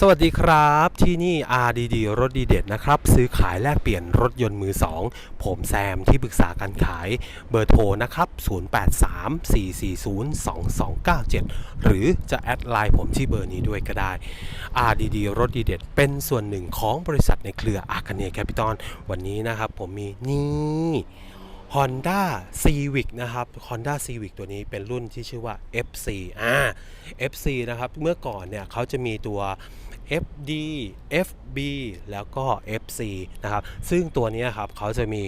สวัสดีครับที่นี่ RDD รถดีเด็ดนะครับ ซื้อขายแลกเปลี่ยนรถยนต์มือ 2 ผมแซมที่ปรึกษาการขายเบอร์โทรนะครับ 0834402297 หรือจะแอดไลน์ผมที่เบอร์นี้ด้วยก็ได้ RDD รถดีเด็ด เป็นส่วนหนึ่งของบริษัทในเครืออาคเนียแคปิตอลวันนี้นะครับผมมีนี่ Honda Civic นะครับ Honda Civic ตัวนี้เป็นรุ่นที่ชื่อว่า FC อ่า FC นะครับ เมื่อก่อนเนี่ยเขาจะมีตัว FD FB แล้วก็ FC นะครับ ซึ่งตัวนี้ครับเขาจะมี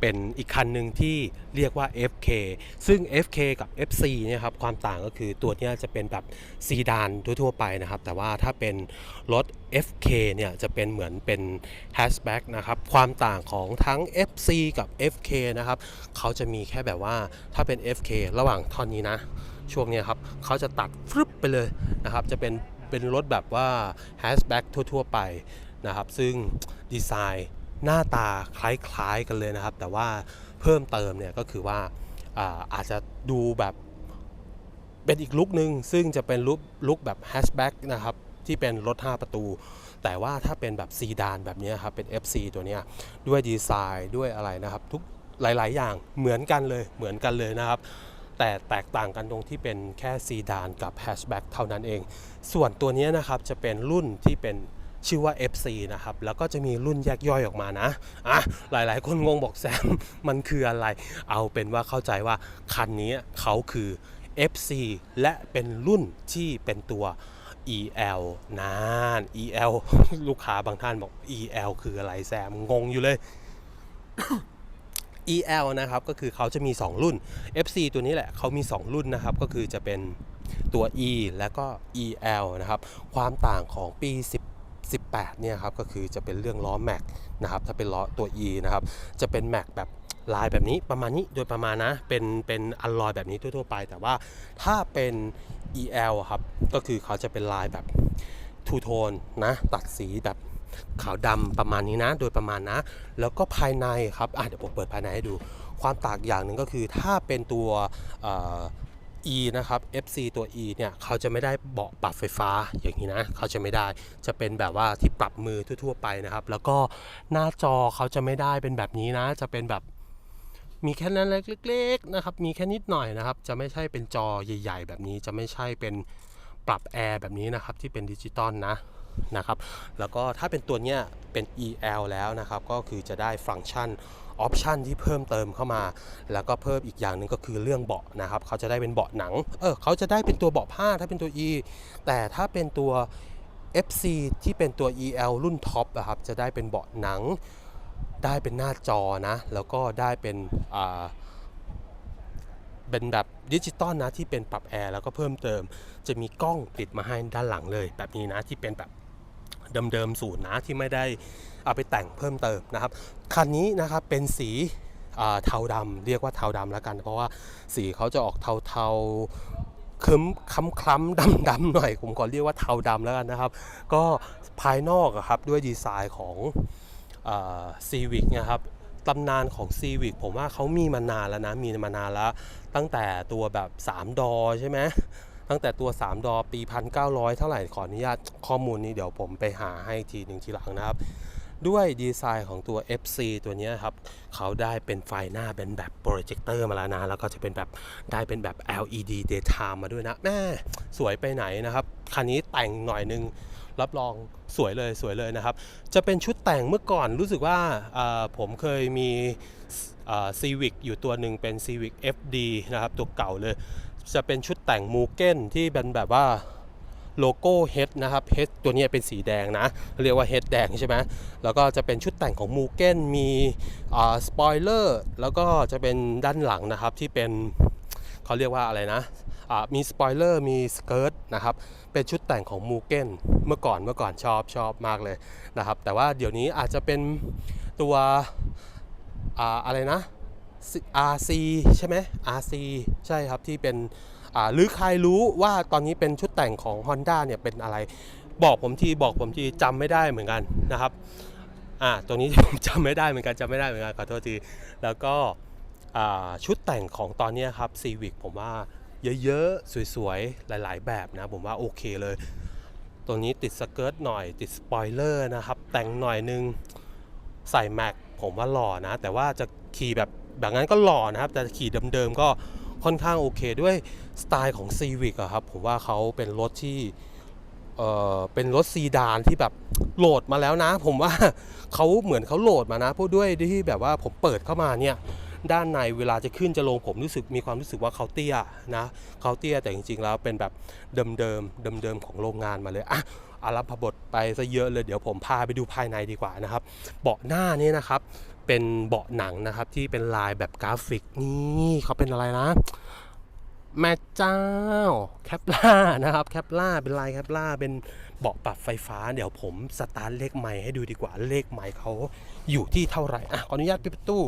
เป็นอีกคันหนึ่งที่เรียกว่า FK ซึ่ง FK กับ FC เนี่ยครับความต่างก็คือตัวนี้จะเป็นแบบซีดานทั่วๆไปนะครับ แต่ว่าถ้าเป็นรถ FK เนี่ยจะเป็นเหมือนเป็นแฮชแบ็กนะครับ ความต่างของทั้ง FC กับ FK นะครับเขาจะมีแค่แบบว่าถ้าเป็น FK ระหว่างท่อนนี้นะ ช่วงนี้ครับเขาจะตัดฟึบไปเลยนะครับ จะเป็น เป็นรถแบบว่าแฮชแบ็กทั่ว ๆ ไปนะครับ ซึ่งดีไซน์หน้าตาคล้าย ๆ กันเลยนะครับ แต่ว่าเพิ่มเติมเนี่ยก็คือว่าอาอาจจะดูแบบเป็นอีกลุคนึงซึ่งจะเป็นลุคลุคแบบแฮชแบ็กนะครับ ที่เป็นรถ 5 ประตู แต่ว่าถ้าเป็นแบบซีดานแบบนี้ครับ เป็น FC ตัวนี้ด้วยดีไซน์ด้วยอะไรนะครับ ทุกหลาย ๆ อย่างเหมือนกันเลยเหมือนกันเลยนะครับ แต่แตกต่างกันตรงที่เป็นแค่ซีดานกับแฮชแบ็กเท่านั้นเอง ส่วนตัวนี้นะครับจะเป็นรุ่นที่เป็นชื่อว่า FC นะครับ แล้วก็จะมีรุ่นแยกย่อยออกมานะ อะ หลายๆ คนงงบอกแซม มันคืออะไร เอาเป็นว่าเข้าใจว่าคันนี้เขาคือ FC และเป็นรุ่นที่เป็นตัว EL นาน EL ลูกค้าบางท่านบอก EL คืออะไรแซม งงอยู่เลย EL นะครับก็คือเขาจะมี 2 รุ่น FC ตัวนี้แหละเขามี 2 รุ่นนะครับก็คือจะเป็นตัว E แล้วก็ EL นะครับความต่างของปี 10 18เนี่ยครับก็คือจะเป็นเรื่องล้อแม็กนะครับถ้าเป็นล้อตัว E นะครับจะเป็นแม็กแบบลายแบบนี้ประมาณนี้โดยประมาณนะเป็นเป็นอัลลอยแบบนี้ทั่วๆไป แต่ว่าถ้าเป็น EL ครับก็คือเขาจะเป็นลายแบบทูโทนนะตัดสีแบบ ขาวดำประมาณนี้นะ โดยประมาณนะ แล้วก็ภายในครับอะเดี๋ยวผมเปิดภายในให้ดู ความต่างอย่างหนึ่งก็คือถ้าเป็นตัว E นะครับ FC ตัว E เนี่ยเขาจะไม่ได้เบาะปรับไฟฟ้าอย่างนี้นะเขาจะไม่ได้จะเป็นแบบว่าที่ปรับมือทั่วๆไปนะครับ แล้วก็หน้าจอเขาจะไม่ได้เป็นแบบนี้นะ จะเป็นแบบมีแค่นั้นเล็กๆนะครับ มีแค่นิดหน่อยนะครับ จะไม่ใช่เป็นจอใหญ่ ๆ แบบนี้ จะไม่ใช่เป็นปรับแอร์แบบนี้นะครับ ที่เป็นดิจิตอลนะ นะครับ แล้วก็ถ้าเป็นตัวเนี้ยเป็น EL แล้วนะครับ ก็คือจะได้ฟังก์ชันออปชันที่เพิ่มเติมเข้ามา แล้วก็เพิ่มอีกอย่างหนึ่งก็คือเรื่องเบาะนะครับเขาจะได้เป็นเบาะหนังเออเขาจะได้เป็นตัวเบาะผ้าถ้าเป็นตัว E แต่ถ้าเป็นตัว FC ที่เป็นตัว EL รุ่นท็อปอะครับจะได้เป็นเบาะหนัง ได้เป็นหน้าจอนะ แล้วก็ได้เป็นอ่าเป็นแบบดิจิตอลนะที่เป็นปรับแอร์แล้วก็เพิ่มเติม จะมีกล้องติดมาให้ด้านหลังเลย แบบนี้นะที่เป็นแบบ เดิมๆสูตรนะที่ไม่ได้เอาไปแต่งเพิ่มเติมนะครับ คันนี้นะครับเป็นสีเทาดำเรียกว่าเทาดำแล้วกัน เพราะว่าสีเขาจะออกเทาๆคึ้มคล้ำคล้ำดำๆหน่อยผมขอเรียกว่าเทาดำแล้วกันนะครับ ก็ภายนอกครับด้วยดีไซน์ของซีวิกนะครับตำนานของ c ีวิกผมว่าเขามีมานานแล้วนะ มีมานานแล้ว ตั้งแต่ตัวแบบ 3 ดอใช่ไหม ตั้งแต่ตัว 3 ดอปี 1900 เท่าไหร่ขออนุญาตข้อมูลนี้เดี๋ยวผมไปหาให้ทีหนึ่งทีหลังนะครับ ด้วยดีไซน์ของตัว FC ตัวนี้ครับ เขาได้เป็นไฟหน้าเป็นแบบโปรเจคเตอร์มาแล้วนะ แล้วก็จะเป็นแบบได้เป็นแบบ LED daytime มาด้วยนะแม่สวยไปไหนนะครับ คันนี้แต่งหน่อยนึงรับรองสวยเลยสวยเลยนะครับ จะเป็นชุดแต่งเมื่อก่อนรู้สึกว่าอ่าผมเคยมีซีวิกอยู่ตัวหนึ่งเป็น Civic FD นะครับ ตัวเก่าเลย จะเป็นชุดแต่งมูเก้นที่เป็นแบบว่าโลโก้เฮดนะครับเฮดตัวนี้เป็นสีแดงนะ เรียกว่าเฮดแดงใช่ไหมแล้วก็จะเป็นชุดแต่งของมูเก้นมีสปอยเลอร์แล้วก็จะเป็นด้านหลังนะครับที่เป็นเขาเรียกว่าอะไรนะมีสปอยเลอร์มีสเกิร์ตนะครับเป็นชุดแต่งของมูเก้นเมื่อก่อนเมื่อก่อนชอบชอบมากเลยนะครับ แต่ว่าเดี๋ยวนี้อาจจะเป็นตัวออะไรนะ RC ใช่ไหม RC ใช่ครับที่เป็นหรือใครรู้ว่าตอนนี้เป็นชุดแต่งของ Honda เนี่ยเป็นอะไร บอกผมทีบอกผมทีจำไม่ได้เหมือนกันนะครับอ่าตรงนี้ผมจำไม่ได้เหมือนกันจำไม่ได้เหมือนกันขอโทษทีแล้วก็ชุดแต่งของตอนนี้ครับ Civic ผมว่าเยอะๆ สวยๆ หลายๆ แบบนะ ผมว่าโอเคเลย ตัวนี้ติดสเกิร์ตหน่อยติดสปอยเลอร์นะครับ แต่งหน่อยนึง ใส่แม็กผมว่าหล่อนะ แต่ว่าจะขี่แบบ แบบนั้นก็หล่อนะครับ แต่ขี่เดิมๆก็ค่อนข้างโอเคด้วยสไตล์ของ Civic อะครับ ผมว่าเขาเป็นรถที่เออเป็นรถซีดานที่แบบโหลดมาแล้วนะ ผมว่าเขาเหมือนเขาโหลดมานะเพราะด้วยที่แบบว่าผมเปิดเข้ามาเนี่ยด้านในเวลาจะขึ้นจะลงผมรู้สึกมีความรู้สึกว่าเขาเตี้ยนะเขาเตี้ยแต่จริงๆแล้วเป็นแบบเดิมเดิมเดิมเดิมๆของโรงงานมาเลยอะอารับพบทไปซะเยอะเลยเดี๋ยวผมพาไปดูภายในดีกว่านะครับ เบาะหน้านี่นะครับ เป็นเบาะหนังนะครับ ที่เป็นลายแบบกราฟิกนี่เขาเป็นอะไรนะ แม่เจ้าแคปล่านะครับแคปล่าเป็นลายแคปล่าเป็นเบาะปรับไฟฟ้า เดี๋ยวผมสตาร์ทเลขใหม่ให้ดูดีกว่าเลขใหม่เขาอยู่ที่เท่าไหร่อะขออนุญาตปิดประตู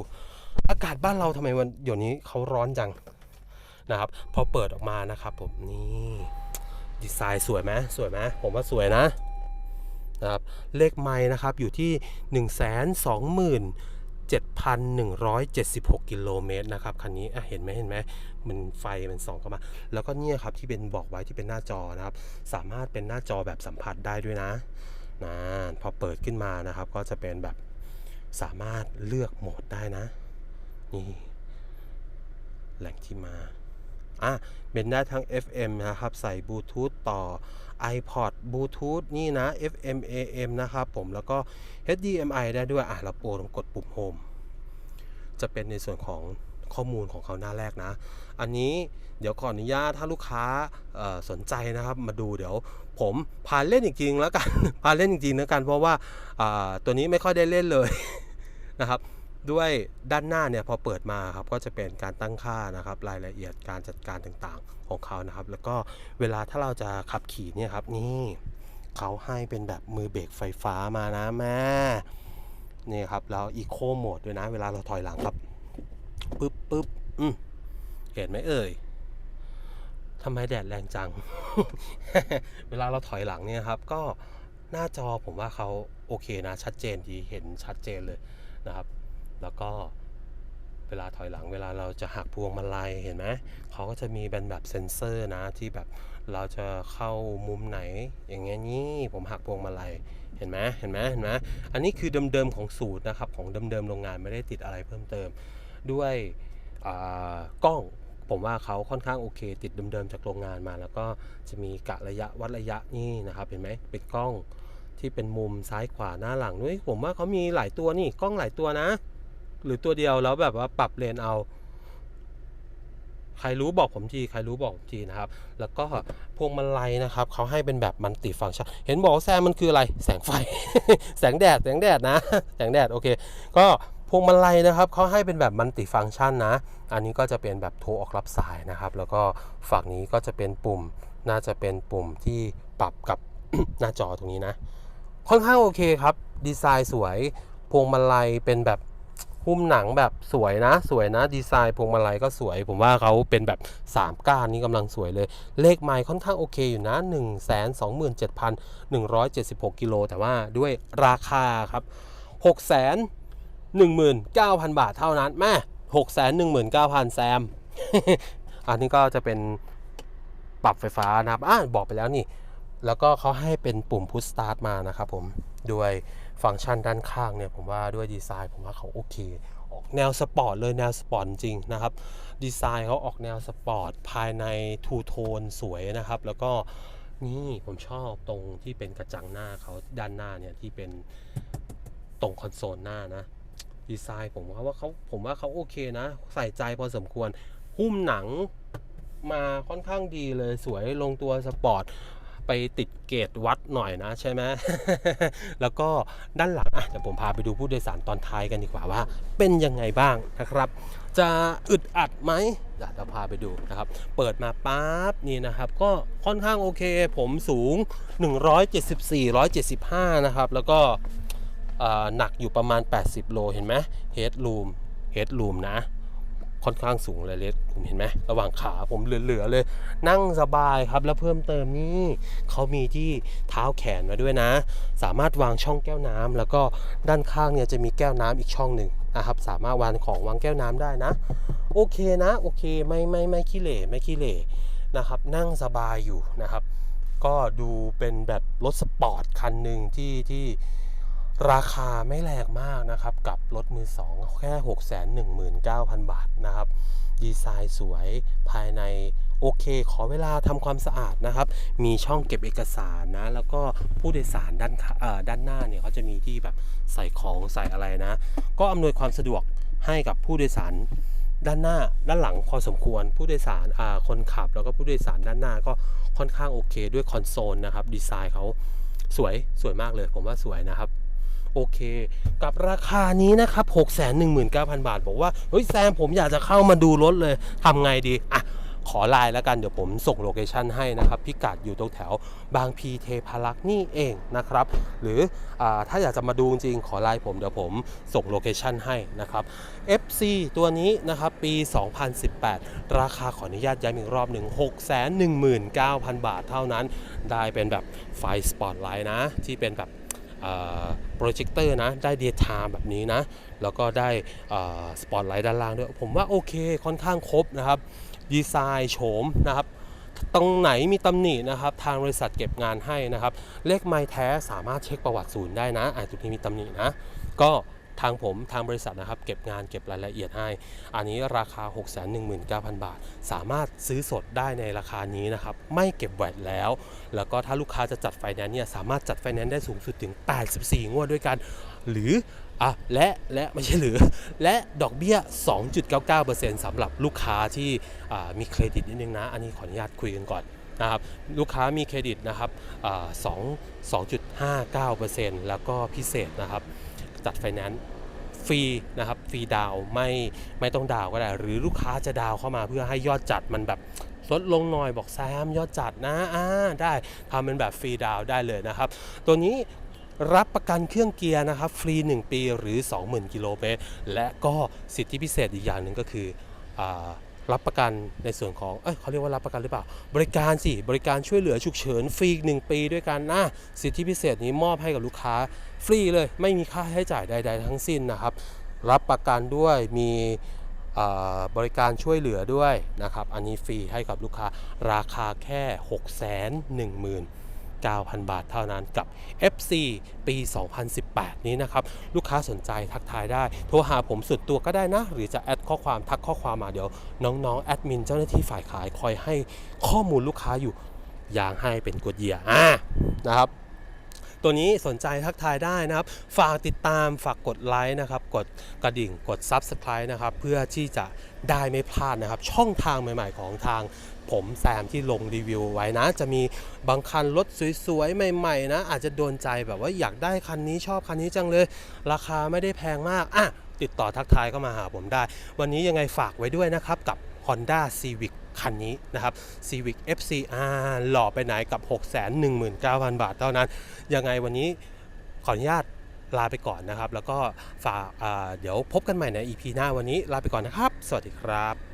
อากาศบ้านเราทำไมวันเดี๋ยวนี้เขาร้อนจังนะครับ พอเปิดออกมานะครับผมนี่ดีไซน์สวยไหมสวยไหมผมว่าสวยนะนะครับเลขไม้นะครับอยู่ที่ 1 2 7,176 กิโลเมตรนะครับคันนี้เห็นไหมเห็นไหมมันไฟมันส่องเข้ามา แล้วก็เนี่ยครับที่เป็นบอกไว้ที่เป็นหน้าจอนะครับ สามารถเป็นหน้าจอแบบสัมผัสได้ด้วยนะนะพอเปิดขึ้นมานะครับ ก็จะเป็นแบบสามารถเลือกโหมดได้นะ นี่ แหล่งที่มา อะเป็นได้ทั้ง FM นะครับ ใส่บลูทูธต่อ iPod บลูทูธนี่นะ FM AM นะครับผมแล้วก็ HDMI ได้ด้วย อะเราโปรต้องกดปุ่ม Home จะเป็นในส่วนของข้อมูลของเขาหน้าแรกนะ อันนี้เดี๋ยวขออนุญาตถ้าลูกค้าสนใจนะครับมาดูเดี๋ยวผมพาเล่นจริงๆแล้วกัน พาเล่นจริงๆแล้วกันเพราะว่าตัวนี้ไม่ค่อยได้เล่นเลยนะครับ ด้วยด้านหน้าเนี่ยพอเปิดมาครับก็จะเป็นการตั้งค่านะครับรายละเอียดการจัดการต่างๆของเขานะครับ แล้วก็เวลาถ้าเราจะขับขี่เนี่ยครับนี่เขาให้เป็นแบบมือเบรกไฟฟ้ามานะแม่นี่ครับแล้วอีโคโหมดด้วยนะ เวลาเราถอยหลังครับปึ๊บปึ๊บอืมเห็นไหมเอ่ยทำไมแดดแรงจัง เวลาเราถอยหลังเนี่ยครับ ก็หน้าจอผมว่าเขาโอเคนะ ชัดเจนดีเห็นชัดเจนเลยนะครับ แล้วก็เวลาถอยหลังเวลาเราจะหักพวงมาลัยเห็นไหมเขาก็จะมีเป็นแบบเซ็นเซอร์นะที่แบบเราจะเข้ามุมไหน อย่างเงี้ยนี่ผมหักพวงมาลัยเห็นไหมเห็นไหมเห็นไหมอันนี้คือเดิมๆของสูตรนะครับของเดิมๆโรงงานไม่ได้ติดอะไรเพิ่มเติม ด้วยกล้องผมว่าเขาค่อนข้างโอเค ติดเดิมๆจากโรงงานมา แล้วก็จะมีกะระยะวัดระยะนี่นะครับเห็นไหมเป็นกล้องที่เป็นมุมซ้ายขวาหน้าหลังด้วยผมว่าเขามีหลายตัวนี่กล้องหลายตัวนะ หรือตัวเดียวแล้วแบบว่าปรับเลนเอาใครรู้บอกผมทีใครรู้บอกผมทีนะครับ แล้วก็พวงมาลัยนะครับเขาให้เป็นแบบมันติฟังชันเห็นบอกว่าแซมมันคืออะไร แสงไฟ แสงแดด แสงแดดนะ แสงแดดโอเค ก็พวงมาลัยนะครับเขาให้เป็นแบบมันติฟังชันนะ อันนี้ก็จะเป็นแบบโทรออกรับสายนะครับ แล้วก็ฝั่งนี้ก็จะเป็นปุ่ม น่าจะเป็นปุ่มที่ปรับกับหน้าจอตรงนี้นะ ค่อนข้างโอเคครับ ดีไซน์สวย พวงมาลัยเป็นแบบ หุ้มหนังแบบสวยนะ สวยนะ ดีไซน์พวงมาลัยก็สวย ผมว่าเขาเป็นแบบ 3 ก้านนี้กำลังสวยเลย เลขไมล์ค่อนข้างโอเคอยู่นะ 1 2 7 1 7 6 กิโล แต่ว่าด้วยราคาครับ 6 1 9 0 0 0 บาทเท่านั้นแม่6 1 9 0 0 0 แซม อันนี้ก็จะเป็นปรับไฟฟ้านะครับอะบอกไปแล้วนี่ แล้วก็เขาให้เป็นปุ่มพุชสตาร์ทมานะครับผมด้วย ฟังก์ชันด้านข้างเนี่ยผมว่าด้วยดีไซน์ผมว่าเขาโอเค ออกแนวสปอร์ตเลยแนวสปอร์ตจริงนะครับ ดีไซน์เขาออกแนวสปอร์ตภายในทูโทนสวยนะครับ แล้วก็นี่ผมชอบตรงที่เป็นกระจังหน้าเขาด้านหน้าเนี่ยที่เป็นตรงคอนโซลหน้านะ ดีไซน์ผมว่าเขาผมว่าเขาโอเคนะ ใส่ใจพอสมควรหุ้มหนังมาค่อนข้างดีเลยสวยลงตัวสปอร์ต ไปติดเกตวัดหน่อยนะใช่ไหม แล้วก็ด้านหลังอะเดี๋ยวผมพาไปดูผู้โดยสารตอนท้ายกันดีกว่าว่า เป็นยังไงบ้างนะครับ จะอึดอัดไหมเดี๋ยวพาไปดูนะครับ เปิดมาปั๊บนี่นะครับ ก็ค่อนข้างโอเค ผมสูง 174 175 นะครับ แล้วก็หนักอยู่ประมาณ 80 โลเห็นไหมเฮดรูมเฮดรูมนะ ค่อนข้างสูงเลยเลสผมเห็นไหมระหว่างขาผมเหลือๆเลย นั่งสบายครับแล้วเพิ่มเติมนี่เขามีที่เท้าแขนมาด้วยนะ สามารถวางช่องแก้วน้ำแล้วก็ด้านข้างเนี่ยจะมีแก้วน้ำอีกช่องหนึ่งนะครับสามารถวางของวางแก้วน้ำได้นะ โอเคนะ โอเคไม่ไม่ไม่ขี้เหร่ไม่ขี้เหร่นะครับ นั่งสบายอยู่นะครับ ก็ดูเป็นแบบรถสปอร์ตคันหนึ่งที่ที่ ราคาไม่แรงมากนะครับกับรถมือสองแค่ 619,000 บาทนะครับ ดีไซน์สวยภายในโอเค ขอเวลาทำความสะอาดนะครับ มีช่องเก็บเอกสารนะ แล้วก็ผู้โดยสารด้านข้าเอ่อด้านหน้าเนี่ยเขาจะมีที่แบบใส่ของใส่อะไรนะ ก็อำนวยความสะดวกให้กับผู้โดยสารด้านหน้าด้านหลังพอสมควรผู้โดยสารคนขับ แล้วก็ผู้โดยสารด้านหน้าก็ค่อนข้างโอเค ด้วยคอนโซลนะครับดีไซน์เขาสวยสวยมากเลย ผมว่าสวยนะครับ โอเค กับราคานี้นะครับ619,000 บาท บอกว่าเฮ้ยแซมผมอยากจะเข้ามาดูรถเลยทำไงดีอะขอไลน์แล้วกันเดี๋ยวผมส่งโลเคชันให้นะครับ พิกัดอยู่ตรงแถวบางพีเทพารักษ์นี่เองนะครับ หรืออถ้าอยากจะมาดูจริงขอไลน์ผมเดี๋ยวผมส่งโลเคชันให้นะครับ FC ตัวนี้นะครับปี 2018 ราคาขออนุญาตย้ำอีกรอบหนึ่ง619,000 บาทเท่านั้น ได้เป็นแบบไฟสปอตไลท์นะ ที่เป็นแบบ โปรเจคเตอร์นะ ได้เดียทามแบบนี้นะ แล้วก็ได้สปอตไลท์ด้านล่างด้วย ผมว่าโอเคค่อนข้างครบนะครับ ดีไซน์โฉมนะครับตรงไหนมีตำหนินะครับ ทางบริษัทเก็บงานให้นะครับ เลขไม้แท้สามารถเช็คประวัติศูนย์ได้นะอ่าตรงนี้มีตำหนินะ ก็ ทางผมทางบริษัทนะครับเก็บงานเก็บรายละเอียดให้ อันนี้ราคา 619,000 บาท สามารถซื้อสดได้ในราคานี้นะครับไม่เก็บแวดแล้ว แล้วก็ถ้าลูกค้าจะจัดไฟแนนซ์เนี่ยสามารถจัดไฟแนนซ์ได้สูงสุดถึง 84 งวดด้วยกัน หรืออะและและไม่ใช่หรือ และดอกเบี้ย 2.99%สำหรับลูกค้าที่มีเครดิตนิดนึงนะ อันนี้ขออนุญาตคุยกันก่อนนะครับลูกค้ามีเครดิตนะครับอ่า2 2.59%แล้วก็พิเศษนะครับ จัดไฟแนนซ์ ฟรีนะครับฟรีดาวไม่ไม่ต้องดาวก็ได้ หรือลูกค้าจะดาวเข้ามาเพื่อให้ยอดจัดมันแบบลดลงหน่อยบอกแซมยอดจัดนะอ่าได้ทำเป็นแบบฟรีดาวได้เลยนะครับ ตัวนี้รับประกันเครื่องเกียร์นะครับ ฟรี 1 ปีหรือ 20,000 กิโลเมตร และก็สิทธิพิเศษอีกอย่างหนึ่งก็คืออ รับประกันในส่วนของเอ้ยเขาเรียกว่ารับประกันหรือเปล่า บริการสิ บริการช่วยเหลือฉุกเฉินฟรีหนึ่งปีด้วยกันนะสิทธิพิเศษนี้มอบให้กับลูกค้าฟรีเลย ไม่มีค่าใช้จ่ายใด ๆ ทั้งสิ้นนะครับ รับประกันด้วยมีบริการช่วยเหลือด้วยนะครับ อันนี้ฟรีให้กับลูกค้าราคาแค่ 6 1 0 0 0 0 9,000 บาทเท่านั้นกับ FC ปี 2018 นี้นะครับ ลูกค้าสนใจทักทายได้ โทรหาผมสุดตัวก็ได้นะ หรือจะแอดข้อความทักข้อความมาเดี๋ยว น้องๆ แอดมินเจ้าหน้าที่ฝ่ายขายคอยให้ข้อมูลลูกค้าอยู่อย่างให้เป็นกดเหยียอ่านะครับตัวนี้สนใจทักทายได้นะครับ ฝากติดตามฝากกดไลค์นะครับ กดกระดิ่งกด Subscribe นะครับ เพื่อที่จะได้ไม่พลาดนะครับ ช่องทางใหม่ ๆ ของทาง ผมแซมที่ลงรีวิวไว้นะ จะมีบางคันรถสวยๆ ใหม่ๆ นะ อาจจะโดนใจแบบว่าอยากได้คันนี้ชอบคันนี้จังเลย ราคาไม่ได้แพงมากอะติดต่อทักทายก็มาหาผมได้ วันนี้ยังไงฝากไว้ด้วยนะครับกับ Honda Civic คันนี้นะครับ Civic FCR หล่อไปไหนกับ 619,000 บาทเท่านั้น ยังไงวันนี้ขออนุญาตลาไปก่อนนะครับ แล้วก็ฝากเดี๋ยวพบกันใหม่ใน EP หน้าวันนี้ลาไปก่อนนะครับ สวัสดีครับ